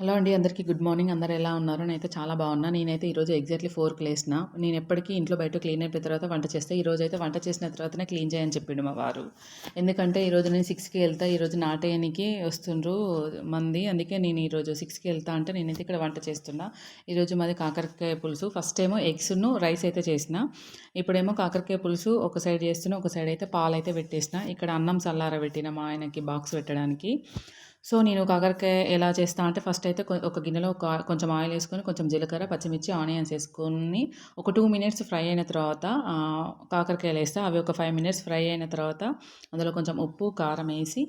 Hello అండి అందరికీ good morning. అందరు ఎలా ఉన్నారు? నేనైతే చాలా బాగున్నా. నేనైతే ఈరోజు ఎగ్జాక్ట్లీ ఫోర్కి లేసిన నేను ఎప్పటికీ ఇంట్లో బయట క్లీన్ అయిపోయిన తర్వాత వంట చేస్తే. ఈరోజు అయితే వంట చేసిన తర్వాతనే క్లీన్ చేయని చెప్పిండు మా వారు. ఎందుకంటే ఈరోజు నేను సిక్స్కి వెళ్తా. ఈరోజు నాటయానికి వస్తుండ్రు మంది. అందుకే నేను ఈరోజు సిక్స్కి వెళ్తా అంటే నేనైతే ఇక్కడ వంట చేస్తున్నా. ఈరోజు మాది కాకరకాయ పులుసు. ఫస్ట్ ఏమో ఎగ్స్ను రైస్ అయితే చేసిన. ఇప్పుడేమో కాకరకాయ పులుసు ఒక సైడ్ చేస్తున్నా ఒక సైడ్ అయితే పాలు అయితే పెట్టేసిన. ఇక్కడ అన్నం చల్లార పెట్టిన మా ఆయనకి బాక్స్ పెట్టడానికి. సో నేను కాకరకాయ ఎలా చేస్తా అంటే ఫస్ట్ అయితే ఒక గిన్నెలో ఒక కొంచెం ఆయిల్ వేసుకొని కొంచెం జీలకర్ర పచ్చిమిర్చి ఆనియన్స్ వేసుకొని ఒక టూ మినిట్స్ ఫ్రై అయిన తర్వాత కాకరకాయలు వేస్తా అవి ఒక ఫైవ్ మినిట్స్ ఫ్రై అయిన తర్వాత అందులో కొంచెం ఉప్పు కారం వేసి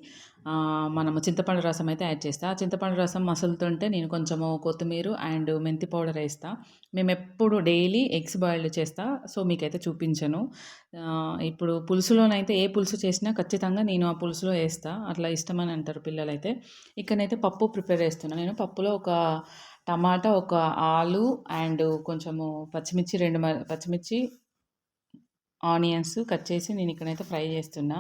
మనము చింతపండు రసం అయితే యాడ్ చేస్తా. చింతపండు రసం మసులుతుంటే నేను కొంచెము కొత్తిమీర అండ్ మెంతి పౌడర్ వేస్తా. మేము ఎప్పుడు డైలీ ఎగ్స్ బాయిల్డ్ చేస్తా సో మీకైతే చూపించను. ఇప్పుడు పులుసులోనైతే ఏ పులుసు చేసినా ఖచ్చితంగా నేను ఆ పులుసులో వేస్తా. అట్లా ఇష్టమని అంటారు పిల్లలైతే. ఇక్కడనైతే పప్పు ప్రిపేర్ చేస్తున్నాను నేను పప్పులో ఒక టమాటా ఒక ఆలు అండ్ కొంచెము పచ్చిమిర్చి రెండు పచ్చిమిర్చి ఆనియన్స్ కట్ చేసి నేను ఇక్కడైతే ఫ్రై చేస్తున్నా.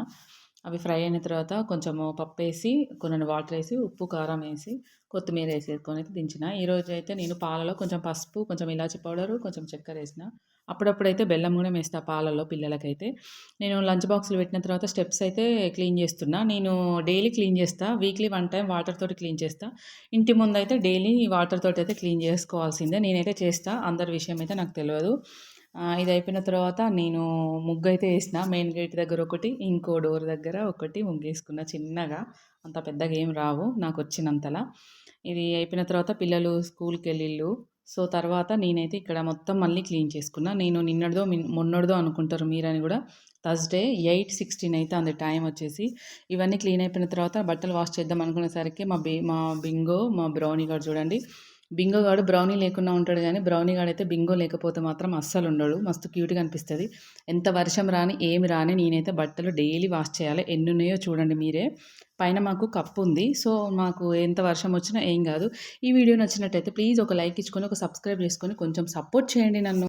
అవి ఫ్రై అయిన తర్వాత కొంచెము పప్పు వేసి కొన్ని వాటర్ వేసి ఉప్పు కారం వేసి కొత్తిమీర వేసేసుకొని అయితే దించిన. ఈరోజు అయితే నేను పాలలో కొంచెం పసుపు కొంచెం ఇలాచి పౌడరు కొంచెం చక్కెర వేసిన. అప్పుడప్పుడైతే బెల్లం కూడా వేస్తా పాలలో పిల్లలకైతే. నేను లంచ్ బాక్సులు పెట్టిన తర్వాత స్టెప్స్ అయితే క్లీన్ చేస్తున్నా. నేను డైలీ క్లీన్ చేస్తా. వీక్లీ వన్ టైం వాటర్ తోటి క్లీన్ చేస్తా. ఇంటి ముందు అయితే డైలీ వాటర్ తోటి అయితే క్లీన్ చేసుకోవాల్సిందే. నేనైతే చేస్తా. అందరి విషయం అయితే నాకు తెలియదు. ఇది అయిపోయిన తర్వాత నేను ముగ్గు అయితే వేసిన. మెయిన్ గేట్ దగ్గర ఒకటి ఇంకో డోర్ దగ్గర ఒకటి ముగ్గు వేసుకున్న చిన్నగా. అంత పెద్దగా ఏం రావు నాకు వచ్చినంతలా. ఇది అయిపోయిన తర్వాత పిల్లలు స్కూల్కి వెళ్ళిళ్ళు సో తర్వాత నేనైతే ఇక్కడ మొత్తం మళ్ళీ క్లీన్ చేసుకున్నా. నేను నిన్నటిదో మొన్నటిదో అనుకుంటారు మీరని కూడా. థర్స్డే ఎయిట్ సిక్స్టీన్ అయితే అంది టైం వచ్చేసి. ఇవన్నీ క్లీన్ అయిపోయిన తర్వాత బట్టలు వాష్ చేద్దాం అనుకునేసరికి మా బి మా బింగో మా బ్రౌనీ గారు చూడండి బింగో గాడు బ్రౌనీ లేకుండా ఉంటాడు కానీ బ్రౌనీ గాడైతే బింగో లేకపోతే మాత్రం అస్సలు ఉండడు మస్తు క్యూట్గా అనిపిస్తుంది. ఎంత వర్షం రాని ఏమి రాని నేనైతే బట్టలు డైలీ వాష్ చేయాలి. ఎన్ని ఉన్నాయో చూడండి మీరే. పైన మాకు కప్పు ఉంది. సో మాకు ఎంత వర్షం వచ్చినా ఏం కాదు. ఈ వీడియో నచ్చినట్టయితే ప్లీజ్ ఒక లైక్ ఇచ్చుకొని ఒక సబ్స్క్రైబ్ చేసుకొని కొంచెం సపోర్ట్ చేయండి నన్ను.